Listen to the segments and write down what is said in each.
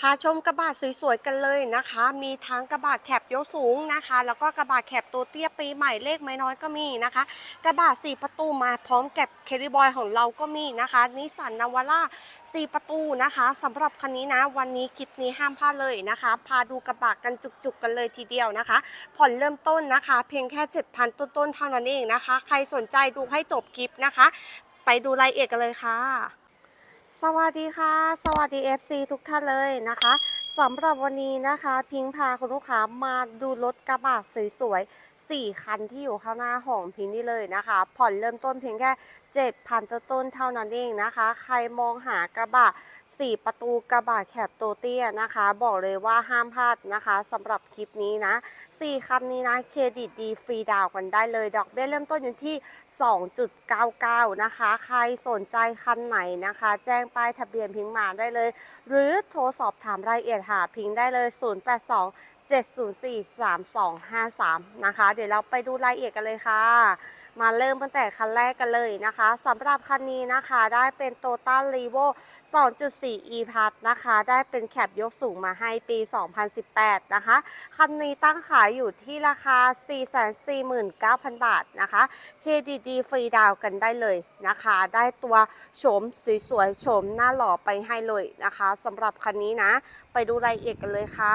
พาชมกระบะสวยๆกันเลยนะคะ มีทั้งกระบะแคบยกสูงนะคะ แล้วก็กระบะแคบตัวเตี้ยปีใหม่เลขไม่น้อยก็มีนะคะ กระบะสี่ประตูมาพร้อมแกับเคริบอยของเราก็มีนะคะนิสสันนาวาร่าสี่ประตูนะคะสำหรับคันนี้นะ วันนี้คลิปนี้ห้ามพลาดเลยนะคะ พาดูกระบะกันจุกๆกันเลยทีเดียวนะคะ ผ่อนเริ่มต้นนะคะ เพียงแค่7,000ต้นๆเท่านั้นเองนะคะ ใครสนใจดูให้จบคลิปนะคะ ไปดูรายละเอียดกันเลยค่ะ สวัสดีค่ะ สวัสดี FC ทุกท่านเลยนะคะ สำหรับวันนี้นะคะ พิงพาคุณลูกค้ามาดูรถกระบะสวยๆ 4 คันที่อยู่ข้างหน้าของพิงนี่เลยนะคะ ผ่อนเริ่มต้นเพียงแค่ 7,000ต้นต้นเท่านั้นเองนะคะ ใครมองหากระบะ 4 ประตูกระบะแคบโตเตี้ยนะคะ บอกเลยว่าห้ามพลาดนะคะสำหรับคลิปนี้นะ 4 คันนี้นะเครดิตดีฟรีดาวกันได้เลย ดอกเบี้ยเริ่มต้นอยู่ที่ 2.99 นะคะ ใครสนใจคันไหนนะคะ แจ้งป้ายทะเบียนพิงมาได้เลย หรือโทรสอบถามรายละเอียดหาพิงได้เลย 082 704 3253 นะคะ เดี๋ยวเราไปดูรายละเอียดกันเลยค่ะ มาเริ่มตั้งแต่คันแรกกันเลยนะคะสำหรับคันนี้นะคะได้เป็น t o t a l e v o 2.4 e p a s นะคะ ได้เป็นแคปยกสูงมาให้ปี 2018 นะคะ คันนี้ตั้งขายอยู่ที่ราคา 449,000 บาทนะคะ KDD ฟรีดาวกันได้เลยนะคะ ได้ตัวโฉมสวยๆโฉมหน้าหล่อไปให้เลยนะคะสำหรับคันนี้นะ ไปดูรายละเอียดกันเลยค่ะ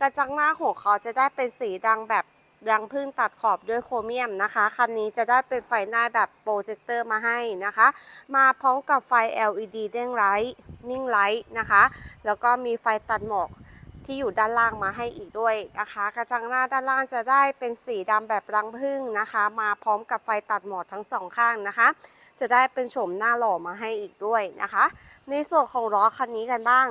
กระจังหน้าของเขาจะได้เป็นสีดังแบบรังพึ่งตัดขอบด้วยโครเมียมนะคะ คันนี้จะได้เป็นไฟหน้าแบบโปรเจคเตอร์มาให้นะคะ มาพร้อมกับไฟ LED เด้งไลท์นิ่งไลท์นะคะ แล้วก็มีไฟตัดหมอกที่อยู่ด้านล่างมาให้อีกด้วยนะคะ กระจังหน้าด้านล่างจะได้เป็นสีดำแบบรังผึ้งนะคะ มาพร้อมกับไฟตัดหมอกทั้งสองข้างนะคะ จะได้เป็นโฉมหน้าหล่อมาให้อีกด้วยนะคะ ในส่วนของล้อคันนี้กันบ้าง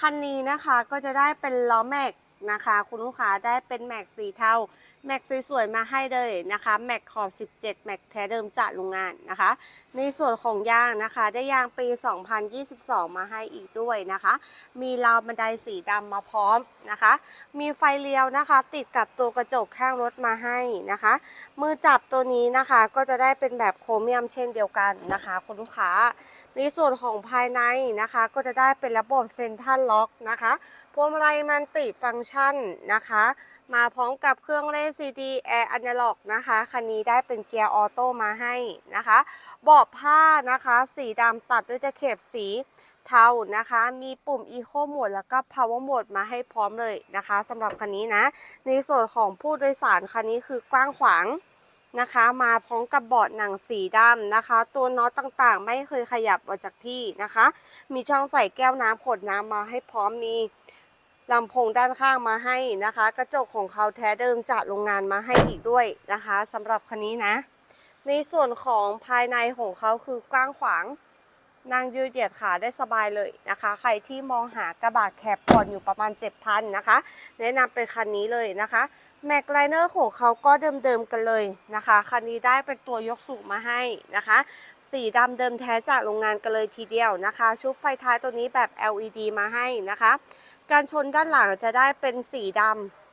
คันนี้นะคะก็จะได้เป็นล้อแม็กนะคะ คุณลูกค้าได้เป็นแม็กสีเทาแม็กสวยๆมาให้เลยนะคะแม็กขอบ 17 แม็กแท้เดิมจากโรงงานนะคะ ในส่วนของยางนะคะ ได้ยางปี 2022 มาให้อีกด้วยนะคะ มีราวบันไดสีดำมาพร้อมนะคะ มีไฟเลี้ยวนะคะ ติดกับตัวกระจกข้างรถมาให้นะคะ มือจับตัวนี้นะคะก็จะได้เป็นแบบโครเมียมเช่นเดียวกันนะคะ คุณลูกค้า ในส่วนของภายในนะคะ ก็จะได้เป็นระบบเซ็นทรัลล็อกนะคะพวงมาลัยมันติฟังก์ชันนะคะ มาพร้อมกับเครื่องเล่น CD Air Analog นะคะคันนี้ได้เป็นเกียร์ออโต้มาให้นะคะเบาะผ้านะคะ สีดำตัดด้วยตะเข็บสีเทานะคะ มีปุ่ม Eco Mode แล้วก็ Power Mode มาให้พร้อมเลยนะคะสำหรับคันนี้นะ ในส่วนของผู้โดยสารคันนี้คือกว้างขวาง นะคะ มาพร้อมกับเบาะหนังสีดำนะคะ ตัวน็อตต่างๆ ไม่เคยขยับออกจากที่นะคะ มีช่องใส่แก้วน้ำขวดน้ำมาให้พร้อมมีลำโพงด้านข้างมาให้นะคะ กระจกของเขาแท้เดิมจากโรงงานมาให้อีกด้วยนะคะสำหรับคันนี้นะ ในส่วนของภายในของเขาคือกว้างขวางนั่งยืดเหยียดขาได้สบายเลยนะคะ ใครที่มองหากระบะแคบผ่อนอยู่ประมาณ 7,000นะคะ แนะนำเป็นคันนี้เลยนะคะ แม็กไลเนอร์ของเขาก็เดิมๆกันเลยนะคะคันนี้ได้เป็นตัวยกสูงมาให้นะคะสีดำเดิมแท้จากโรงงานกันเลยทีเดียวนะคะ ชุดไฟท้ายตัวนี้แบบ LED มาให้นะคะ การชนด้านหลังจะได้เป็นสีดำ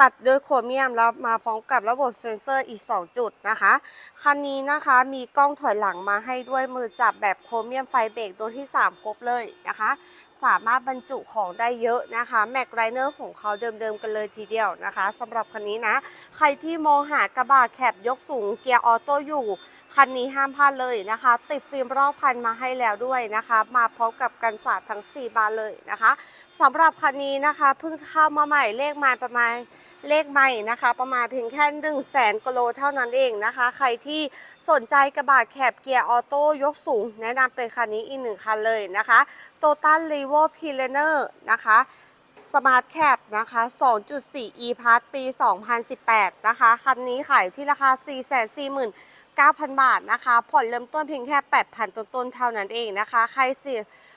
ตัดด้วยโครเมียมแล้วมาพร้อมกับระบบเซ็นเซอร์อีก 2 จุดนะคะ คันนี้นะคะมีกล้องถอยหลังมาให้ด้วยมือจับแบบโครเมียมไฟเบรกตัวที่ 3 ครบเลยนะคะ สามารถบรรจุของได้เยอะนะคะแม็กไรเนอร์ของเขาเดิมๆกันเลยทีเดียวนะคะสำหรับคันนี้นะ ใครที่มองหากระบะแคบยกสูงเกียร์ออโต้อยู่คันนี้ห้ามพลาดเลยนะคะ ติดฟิล์มรอบคันมาให้แล้วด้วยนะคะ มาพร้อมกับกันสาดทั้ง 4 บานเลยนะคะสำหรับคันนี้นะคะเพิ่งเข้ามาใหม่เลขมาประมาณ เลขใหม่นะคะ ประมาณเพียงแค่1 0 0 0 0แสนกิโลเท่านั้นเองนะคะ ใครที่สนใจกระบะแคบเกียร์ออโต้ยกสูง แนะนำเป็นคันนี้อีกหนึ่งคันเลยนะคะ t o t a l r e v o p l a n e r นะคะสมาร์ทแคปนะคะ 2.4 e p a s ปี 2018 นะคะ คันนี้ขายที่ราคา 449,000 บาทนะคะ ผ่อนเริ่มต้นเพียงแค่ 8,000 ต้นๆ เท่านั้นเองนะคะ ใครสิ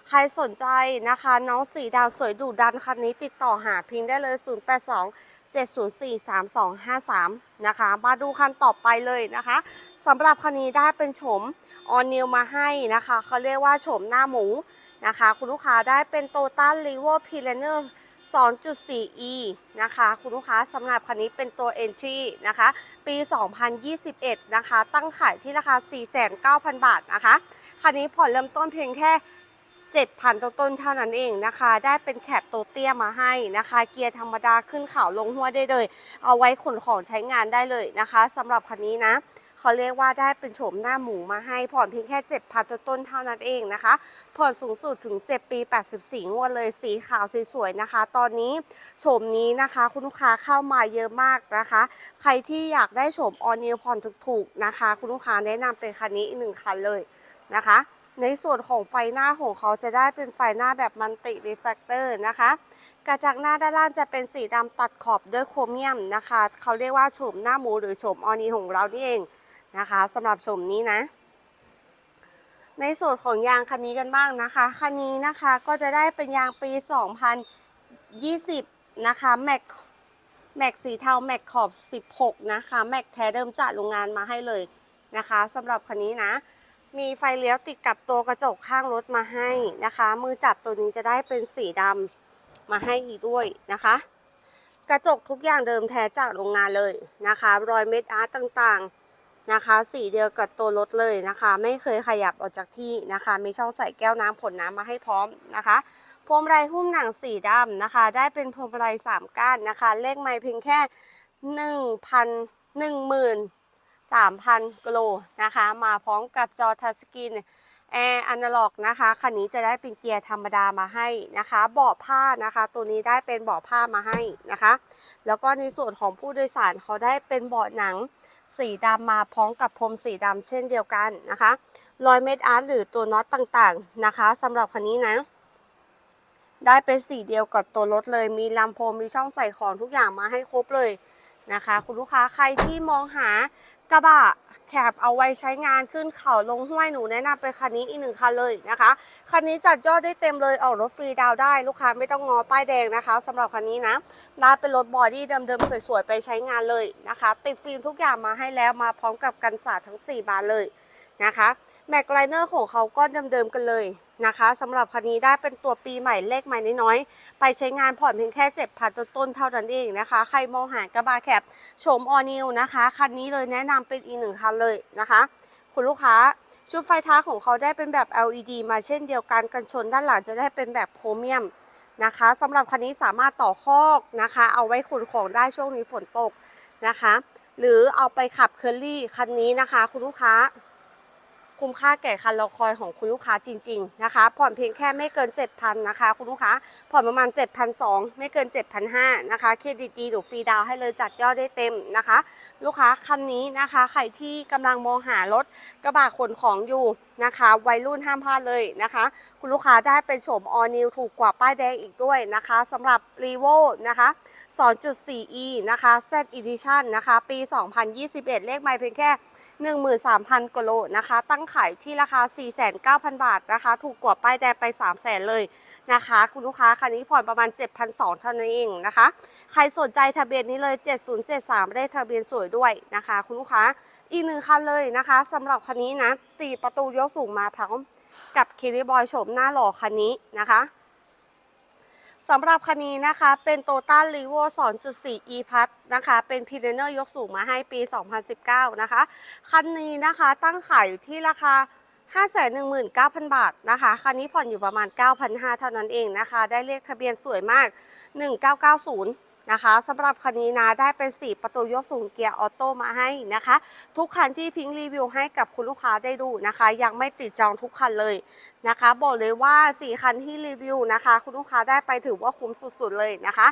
ใครสนใจนะคะ น้องสีดาวสวยดุดันคันนี้ติดต่อหาพิงได้เลย 082 704 3253 นะคะ มาดูคันต่อไปเลยนะคะสำหรับคันนี้ได้เป็นโฉมออนนิวมาให้นะคะเขาเรียกว่าโฉมหน้าหมูนะคะ คุณลูกค้าได้เป็นโตต้าลีโวอร์พีเลเนอร์ 2.4e นะคะ คุณลูกค้าสำหรับคันนี้เป็นตัว Entry นะคะ ปี 2021 นะคะ ตั้งขายที่ราคา 49,000 บาทนะคะ คันนี้ผ่อนเริ่มต้นเพียงแค่ 7,000ต้นเท่านั้นเองนะคะ ได้เป็นแคปโตเตี้ยมาให้นะคะ เกียร์ธรรมดาขึ้นเขาลงห้วได้เลย เอาไว้ขนของใช้งานได้เลยนะคะสำหรับคันนี้นะเขาเรียกว่าได้เป็นโฉมหน้าหมูมาให้ผ่อนเพียงแค่7,000ต้นเท่านั้นเองนะคะ ผ่อนสูงสุดถึง 7 ปี 84 งวดเลยสีขาวสวยๆนะคะ ตอนนี้โฉมนี้นะคะคุณลูกค้าเข้ามาเยอะมากนะคะ ใครที่อยากได้โฉมออนิวผ่อนถูกๆนะคะ คุณลูกค้าแนะนำเป็นคันนี้อีกหนึ่งคันเลยนะคะ ในส่วนของไฟหน้าของเขาจะได้เป็นไฟหน้าแบบมันติรีแฟกเตอร์นะคะกระจังหน้าด้านล่างจะเป็นสีดำตัดขอบด้วยโครเมียมนะคะ เขาเรียกว่าโฉมหน้าหมูหรือโฉมออนีของเรานี่เองนะคะสำหรับโฉมนี้นะ ในส่วนของยางคันนี้กันบ้างนะคะ คันนี้นะคะก็จะได้เป็นยางปี 2020 นะคะแม็กแม็กสีเทาแม็กขอบ 16 นะคะแม็กแท้เดิมจากโรงงานมาให้เลยนะคะสำหรับคันนี้นะ มีไฟเลี้ยวติดกับตัวกระจกข้างรถมาให้นะคะ มือจับตัวนี้จะได้เป็นสีดำมาให้อีกด้วยนะคะ กระจกทุกอย่างเดิมแท้จากโรงงานเลยนะคะ รอยเม็ดอาร์ตต่างๆนะคะ สีเดียวกับตัวรถเลยนะคะ ไม่เคยขยับออกจากที่นะคะ มีช่องใส่แก้วน้ำผลน้ำมาให้พร้อมนะคะพวงมาลัยหุ้มหนังสีดำนะคะ ได้เป็นพวงมาลัยสามก้านนะคะ เลขไม้เพียงแค่หนึ่งพันหนึ่งหมื่น 3,000กิโลนะคะ มาพร้อมกับจอทัชสกรีนแอร์อนาล็อกนะคะคันนี้จะได้เป็นเกียร์ธรรมดามาให้นะคะเบาะผ้านะคะ ตัวนี้ได้เป็นเบาะผ้ามาให้นะคะ แล้วก็ในส่วนของผู้โดยสารเขาได้เป็นเบาะหนังสีดำมาพร้อมกับพรมสีดำเช่นเดียวกันนะคะรอยเม็ดอาร์ตหรือตัวน็อตต่างๆนะคะสำหรับคันนี้นะ ได้เป็นสีเดียวกับตัวรถเลยมีลำโพงมีช่องใส่ของทุกอย่างมาให้ครบเลย นะคะ คุณลูกค้าใครที่มองหากระบะแคบเอาไว้ใช้งานขึ้นเขาลงห้วยหนูแนะนำเป็นคันนี้อีกหนึ่งคันเลยนะคะคันนี้จัดยอดได้เต็มเลยออกรถฟรีดาวได้ลูกค้าไม่ต้องงอป้ายแดงนะคะสำหรับคันนี้นะได้เป็นรถบอดี้เดิมๆสวยๆไปใช้งานเลยนะคะ ติดฟิล์มทุกอย่างมาให้แล้วมาพร้อมกับกันสาดทั้ง 4 บานเลยนะคะ แม็กไลเนอร์ของเขาก็เดิมๆกันเลยนะคะสำหรับคันนี้ได้เป็นตัวปีใหม่เลขใหม่น้อยๆ ไปใช้งานผ่อนเพียงแค่7,000ต้นเท่านั้นเองนะคะ ใครมองหากระบะแคบโฉมออนิวนะคะ คันนี้เลยแนะนำเป็นอีกหนึ่งคันเลยนะคะ คุณลูกค้าชุดไฟท้ายของเขาได้เป็นแบบ LED มาเช่นเดียวกันกันชนด้านหลังจะได้เป็นแบบโพรเมียมนะคะสำหรับคันนี้สามารถต่อคอกนะคะ เอาไว้ขนของได้ช่วงนี้ฝนตกนะคะ หรือเอาไปขับเคอรี่คันนี้นะคะ คุณลูกค้า คุ้มค่าแก่คันรอคอยของคุณลูกค้าจริง ๆ นะคะ ผ่อนเพียงแค่ไม่เกิน 7,000นะคะ คุณลูกค้า ผ่อนประมาณ 7,200 ไม่เกิน 7,500นะคะ เครดิตดีหรือฟรีดาวให้เลยจัดยอดได้เต็มนะคะ ลูกค้าคันนี้นะคะ ใครที่กำลังมองหารถกระบะขนของอยู่นะคะ วัยรุ่นห้ามพลาดเลยนะคะ คุณลูกค้าได้เป็นโฉมออนิวถูกกว่าป้ายแดงอีกด้วยนะคะสำหรับ r ีโวนะคะ 2.4e นะคะ Z Edition นะคะ ปี 2021 เลขไมล์เพียงแค่ 13,000กโลนะคะ ตั้งขายที่ราคา 49,000 บาทนะคะ ถูกกว่าป้ายแดงไป 300,000 เลยนะคะ คุณลูกค้าคันนี้ผ่อนประมาณ 7,200เท่านั้นเองนะคะ ใครสนใจทะเบียนนี้เลย 7073เลขทะเบียนสวยด้วยนะคะ คุณลูกค้าอีกหนึ่งคันเลยนะคะสำหรับคันนี้นะตีประตูยกสูงมาพร้อมกับคิริบอยโฉมหน้าหล่อคันนี้นะคะ สำหรับคันนี้นะคะเป็นโตต้าลีโว2.4 e พัทนะคะ เป็นพีเนอร์ยกสูงมาให้ปี 2019 นะคะ คันนี้นะคะตั้งขายอยู่ที่ราคา 519,000 บาทนะคะ คันนี้ผ่อนอยู่ประมาณ 9,500 เท่านั้นเองนะคะ ได้เลขทะเบียนสวยมาก 1990 นะคะสำหรับคันนี้นะได้เป็น4ประตูยกสูงเกียร์ออโต้มาให้นะคะ ทุกคันที่พิงรีวิวให้กับคุณลูกค้าได้ดูนะคะ ยังไม่ติดจองทุกคันเลยนะคะ บอกเลยว่า 4 คันที่รีวิวนะคะ คุณลูกค้าได้ไปถือว่าคุ้มสุดๆเลยนะคะ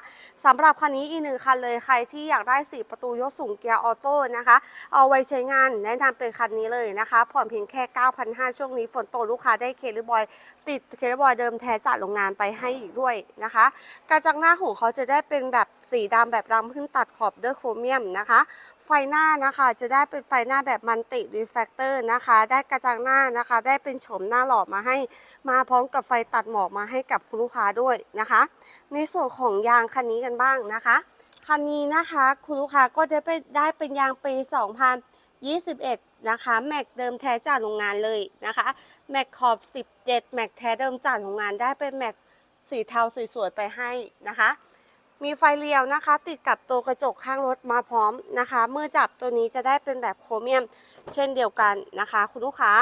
สำหรับคันนี้อีกหนึ่งคันเลยใครที่อยากได้4ประตูยกสูงเกียร์ออโต้นะคะ เอาไว้ใช้งานแนะนำเป็นคันนี้เลยนะคะ ผ่อนเพียงแค่ 9,500 ช่วงนี้ฝนตกลูกค้าได้เคลิบอย ติดเคลิบอยเดิมแท้จากโรงงานไปให้อีกด้วยนะคะ กระจังหน้าของเขาจะได้เป็นแบบสีดำแบบดำขึ้นตัดขอบด้วยโครเมียมนะคะ ไฟหน้านะคะจะได้เป็นไฟหน้าแบบมันติรีแฟกเตอร์นะคะ ได้กระจังหน้านะคะ ได้เป็นโฉมหน้าหล่อมาให้ มาพร้อมกับไฟตัดหมอกมาให้กับคุณลูกค้าด้วยนะคะ ในส่วนของยางคันนี้กันบ้างนะคะคันนี้นะคะคุณลูกค้าก็จะไปได้เป็นยางปี 2021 นะคะ แม็กเดิมแท้จากโรงงานเลยนะคะแม็กขอบ 17 แม็กแท้เดิมจากโรงงานได้เป็นแม็กสีเทาสวยๆไปให้นะคะ มีไฟเลี้ยวนะคะ ติดกับตัวกระจกข้างรถมาพร้อมนะคะมือจับตัวนี้จะได้เป็นแบบโครเมียม เช่นเดียวกันนะคะ คุณลูกค้า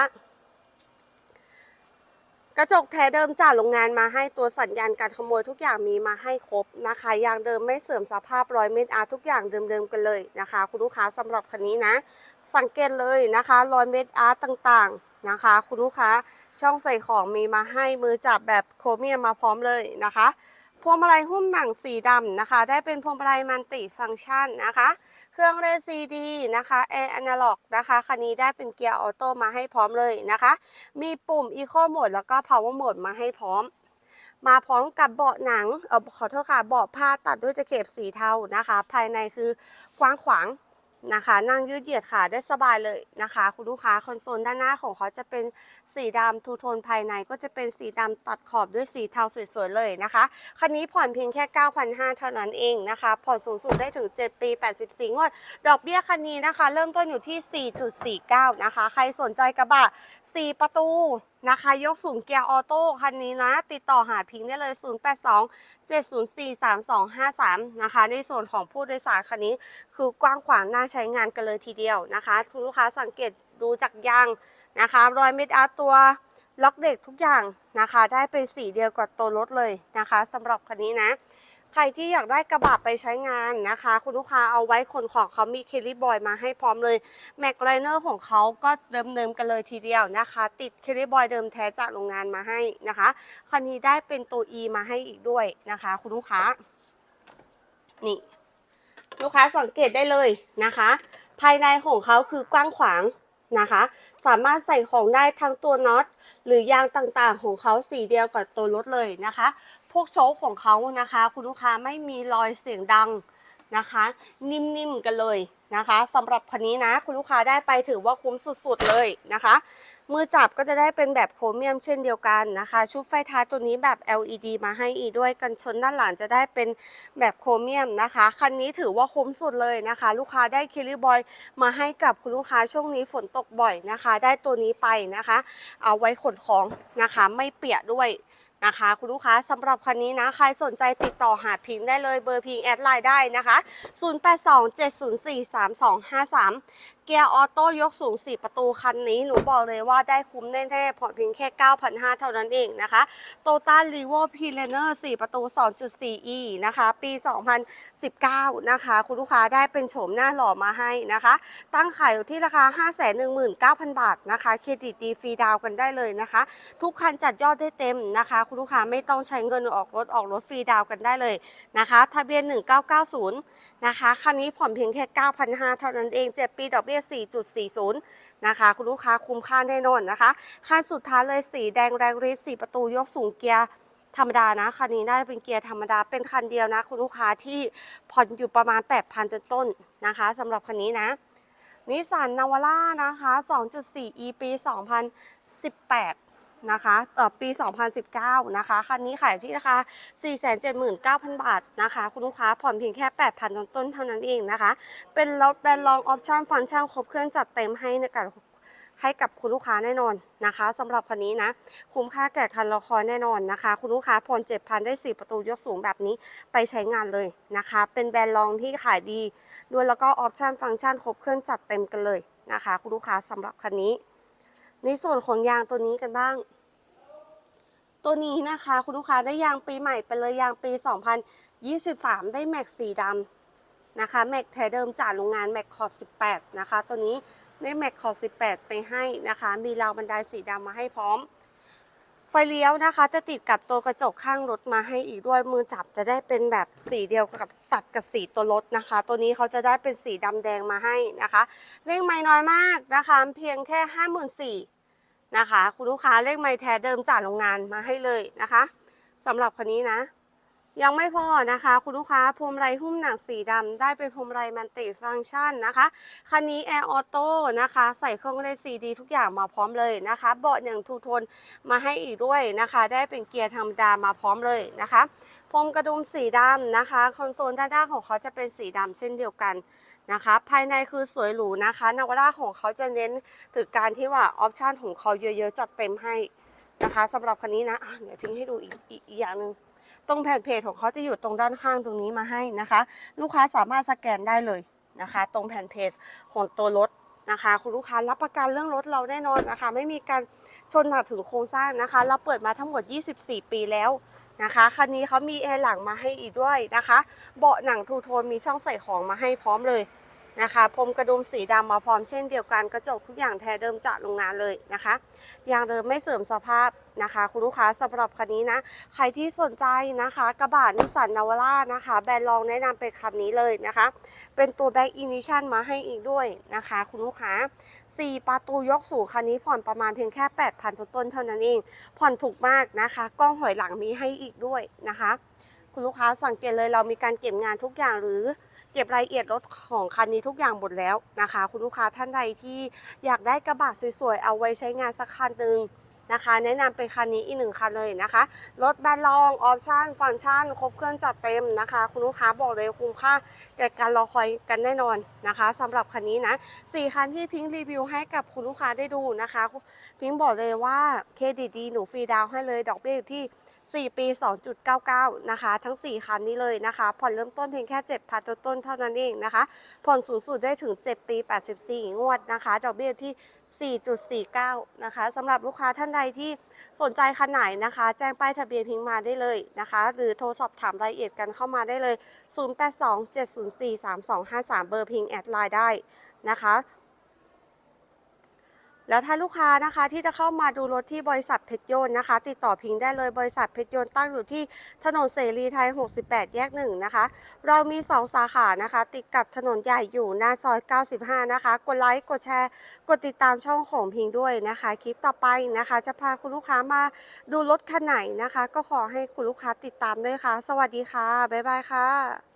กระจกแท้เดิมจากโรงงานมาให้ตัวสัญญาณการขโมยทุกอย่างมีมาให้ครบนะคะยางเดิมไม่เสื่อมสภาพรอยเม็ดอาร์ทุกอย่างเดิมๆกันเลยนะคะ คุณลูกค้าสำหรับคันนี้นะ สังเกตเลยนะคะรอยเม็ดอาร์ต่างๆนะคะ คุณลูกค้าช่องใส่ของมีมาให้มือจับแบบโครเมียมมาพร้อมเลยนะคะ พวงมาลัยหุ้มหนังสีดำนะคะ ได้เป็นพวงมาลัยมันติฟังก์ชันนะคะ เครื่องเรซีดีนะคะแอร์อนาล็อกนะคะคันนี้ได้เป็นเกียร์ออโต้มาให้พร้อมเลยนะคะ มีปุ่มอีโคโหมดแล้วก็พาวเวอร์โหมดมาให้พร้อม มาพร้อมกับเบาะหนังเออขอโทษค่ะเบาะผ้าตัดด้วยจะเข็บสีเทานะคะ ภายในคือกว้างขวาง นะคะ นั่งยืดเหยียดขาได้สบายเลยนะคะ คุณลูกค้าคอนโซลด้านหน้าของเขาจะเป็นสีดำทูโทนภายในก็จะเป็นสีดำตัดขอบด้วยสีเทาสวยๆเลยนะคะคันนี้ผ่อนเพียงแค่ 9,500 เท่านั้นเองนะคะ ผ่อนสูงสุดได้ถึง 7 ปี 84 งวด ดอกเบี้ยคันนี้นะคะ เริ่มต้นอยู่ที่ 4.49 นะคะ ใครสนใจกระบะ 4 ประตู นะคะ ยกสูงเกียร์ออโต้คันนี้นะ ติดต่อหาพิงได้เลย 082 704 3253 นะคะ ในส่วนของผู้โดยสารคันนี้คือกว้างขวางน่าใช้งานกันเลยทีเดียวนะคะคุณลูกค้าสังเกตดูจากยางนะคะ รอยเม็ดอาร์ตตัวล็อกเด็กทุกอย่างนะคะ ได้เป็นสีเดียวกับตัวรถเลยนะคะสำหรับคันนี้นะ ใครที่อยากได้กระบะไปใช้งานนะคะ คุณลูกค้าเอาไว้ขนของเขามีเคลลี่บอยมาให้พร้อมเลยแม็กไลเนอร์ของเขาก็เดิมๆกันเลยทีเดียวนะคะ ติดเคลลี่บอยเดิมแท้จากโรงงานมาให้นะคะคันนี้ได้เป็นตัว E มาให้อีกด้วยนะคะ คุณลูกค้า นี่ ลูกค้าสังเกตได้เลยนะคะ ภายในของเขาคือกว้างขวางนะคะ สามารถใส่ของได้ทั้งตัวน็อตหรือยางต่างๆ ของเขาสีเดียวกับตัวรถเลยนะคะ พวกโชคของเขานะคะ คุณลูกค้าไม่มีรอยเสียงดังนะคะ นิ่มๆกันเลยนะคะสำหรับคันนี้นะ คุณลูกค้าได้ไปถือว่าคุ้มสุดๆเลยนะคะ มือจับก็จะได้เป็นแบบโครเมียมเช่นเดียวกันนะคะ ชุดไฟท้ายตัวนี้แบบ LED มาให้อีด้วยกันชนด้านหลังจะได้เป็นแบบโครเมียมนะคะคันนี้ถือว่าคุ้มสุดเลยนะคะ ลูกค้าได้คิลลี่บอยมาให้กับคุณลูกค้าช่วงนี้ฝนตกบ่อยนะคะ ได้ตัวนี้ไปนะคะ เอาไว้ขนของนะคะ ไม่เปียกด้วย นะคะ คุณลูกค้าสำหรับคันนี้นะใครสนใจติดต่อหาพิงได้เลยเบอร์พิงแอดไลน์ได้นะคะ 0827043253เกียร์ออโต้ยกสูง 4 ประตูคันนี้ หนูบอกเลยว่าได้คุ้มแน่ๆผ่อนเพียงแค่ 9,500 เท่านั้นเองนะคะโตต้ารีโวพีเลเนอร์4ประตู 2.4e นะคะ ปี 2019 นะคะ คุณลูกค้าได้เป็นโฉมหน้าหล่อมาให้นะคะ ตั้งขายอยู่ที่ราคา 519,000 บาทนะคะ เครดิตดีฟรีดาวกันได้เลยนะคะ ทุกคันจัดยอดได้เต็มนะคะ คุณลูกค้าไม่ต้องใช้เงินออกรถออกรถฟรีดาวกันได้เลยนะคะ ทะเบียน 1990 นะคะคันนี้ผ่อนเพียงแค่ 9,500 เท่านั้นเอง 7 ปีดอกเบี้ย 4.40 นะคะ คุณลูกค้าคุ้มค่าแน่นอนนะคะ คันสุดท้ายเลยสีแดงแรงฤทธิ์4ประตูยกสูงเกียร์ธรรมดานะคันนี้น่าจะเป็นเกียร์ธรรมดาเป็นคันเดียวนะ คุณลูกค้าที่ผ่อนอยู่ประมาณ 8,000 ต้นๆนะคะสำหรับคันนี้นะนิสสันนาวาร่านะคะ 2.4e ปี 2018 นะคะเอ่อปี 2019 นะคะ คันนี้ขายที่ราคา 479,000 บาทนะคะ คุณลูกค้าผ่อนเพียงแค่ 8,000 ต้นๆเท่านั้นเองนะคะ เป็นรถแบรนด์รองออปชั่นฟังก์ชันครบเครื่องจัดเต็มให้ในการให้กับคุณลูกค้าแน่นอนนะคะสำหรับคันนี้นะ คุ้มค่าแก่คันรอคอยแน่นอนนะคะ คุณลูกค้าผ่อน7,000 ได้ 4 ประตูยกสูงแบบนี้ไปใช้งานเลยนะคะ เป็นแบรนด์รองที่ขายดี ด้วยแล้วก็ออปชั่นฟังก์ชันครบเครื่องจัดเต็มกันเลยนะคะ คุณลูกค้าสำหรับคันนี้ ในส่วนของยางตัวนี้กันบ้าง ตัวนี้นะคะคุณลูกค้าได้ยางปีใหม่ไปเลยยางปี 2023 ได้แม็กสีดำนะคะแม็กแท้เดิมจากโรงงานแม็กขอบ 18 นะคะ ตัวนี้ได้แม็กขอบ 18 ไปให้นะคะ มีราวบันไดสีดำมาให้พร้อม ไฟเลี้ยวนะคะจะติดกับตัวกระจกข้างรถมาให้อีกด้วยมือจับจะได้เป็นแบบสีเดียวกับตัดกับสีตัวรถนะคะ ตัวนี้เขาจะได้เป็นสีดำแดงมาให้นะคะเลขไม่น้อยมากนะคะ เพียงแค่ห้าหมื่ นะคะ คุณลูกค้าเลขไม่แท้เดิมจากโรงงานมาให้เลยนะคะสำหรับคันนี้นะ ยังไม่พอนะคะ คุณลูกค้าพวงมาลัยหุ้มหนังสีดำได้เป็นพวงมาลัยมันติฟังก์ชันนะคะคันนี้แอร์ออโต้นะคะ ใส่เครื่องเล่นซีดีทุกอย่างมาพร้อมเลยนะคะ เบาะอย่างทูโทนมาให้อีกด้วยนะคะ ได้เป็นเกียร์ธรรมดามาพร้อมเลยนะคะพรมกระดุมสีดำนะคะ คอนโซลด้านหน้าของเขาจะเป็นสีดำเช่นเดียวกัน นะคะ ภายในคือสวยหรูนะคะนาวาร่าของเขาจะเน้นถึงการที่ว่าออปชันของเขาเยอะๆ จัดเต็มให้นะคะสำหรับคันนี้นะเดี๋ยวพิงให้ดูอีกอีกอีกอย่างหนึ่งตรงแผ่นเพจของเขาจะอยู่ตรงด้านข้างตรงนี้มาให้นะคะ ลูกค้าสามารถสแกนได้เลยนะคะ ตรงแผ่นเพจของตัวรถนะคะ คุณลูกค้ารับประกันเรื่องรถเราแน่นอนนะคะ ไม่มีการชนหนักถึงโครงสร้างนะคะ เราเปิดมาทั้งหมด 24 ปีแล้ว นะคะคันนี้เขามีแอร์หลังมาให้อีกด้วยนะคะ เบาะหนังทูโทนมีช่องใส่ของมาให้พร้อมเลยนะคะพรมกระดุมสีดำมาพร้อมเช่นเดียวกันกระจกทุกอย่างแท้เดิมจากโรงงานเลยนะคะยางเดิมไม่เสื่อมสภาพ นะคะ คุณลูกค้าสำหรับคันนี้นะ ใครที่สนใจนะคะ กระบะนิสสันนาวาร่านะคะ แบรนด์รองแนะนำเป็นคันนี้เลยนะคะ เป็นตัวแบ็กอินิชันมาให้อีกด้วยนะคะ คุณลูกค้า 4 ประตูยกสูงคันนี้ผ่อนประมาณเพียงแค่ 8,000ต้นๆเท่านั้นเอง ผ่อนถูกมากนะคะกล้องหอยหลังมีให้อีกด้วยนะคะคุณลูกค้าสังเกตเลยเรามีการเก็บงานทุกอย่างหรือเก็บรายละเอียดรถของคันนี้ทุกอย่างหมดแล้วนะคะ คุณลูกค้าท่านใดที่อยากได้กระบะสวยๆ เอาไว้ใช้งานสักคันหนึ่ง นะคะ แนะนำเป็นคันนี้อีกหนึ่งคันเลยนะคะ รถแบนลองออปชั่นฟังก์ชันครบเครื่องจัดเต็มนะคะ คุณลูกค้าบอกเลยคุ้มค่าแก่การรอคอยกันแน่นอนนะคะสำหรับคันนี้นะสี่คันที่พิงรีวิวให้กับคุณลูกค้าได้ดูนะคะ พิงบอกเลยว่าเครดิตดีหนูฟรีดาวให้เลยดอกเบี้ยอยู่ที่4 ปี 2.99 นะคะ ทั้ง 4 คันนี้เลยนะคะ ผ่อนเริ่มต้นเพียงแค่ 7,000ต้นต้นเท่านั้นเองนะคะ ผ่อนสูงสุดได้ถึง 7 ปี 84 งวดนะคะ ดอกเบี้ยที่ 4.49 นะคะสำหรับลูกค้าท่านใดที่สนใจคันไหนนะคะ แจ้งป้ายทะเบียนพิงมาได้เลยนะคะ หรือโทรสอบถามรายละเอียดกันเข้ามาได้เลย 0827043253 เบอร์พิงแอดไลน์ได้นะคะ แล้วถ้าลูกค้านะคะที่จะเข้ามาดูรถที่บริษัทเพชรยนต์นะคะ ติดต่อพิงได้เลยบริษัทเพชรยนต์ตั้งอยู่ที่ถนนเสรีไทย 68 แยกหนึ่งนะคะ เรามี 2 สาขานะคะ ติดกับถนนใหญ่อยู่หน้าซอย 95 นะคะ กดไลค์กดแชร์ กดติดตามช่องของพิงด้วยนะคะ คลิปต่อไปนะคะ จะพาคุณลูกค้ามาดูรถคันไหนนะคะ ก็ขอให้คุณลูกค้าติดตามด้วยค่ะ สวัสดีค่ะบ๊ายบายค่ะ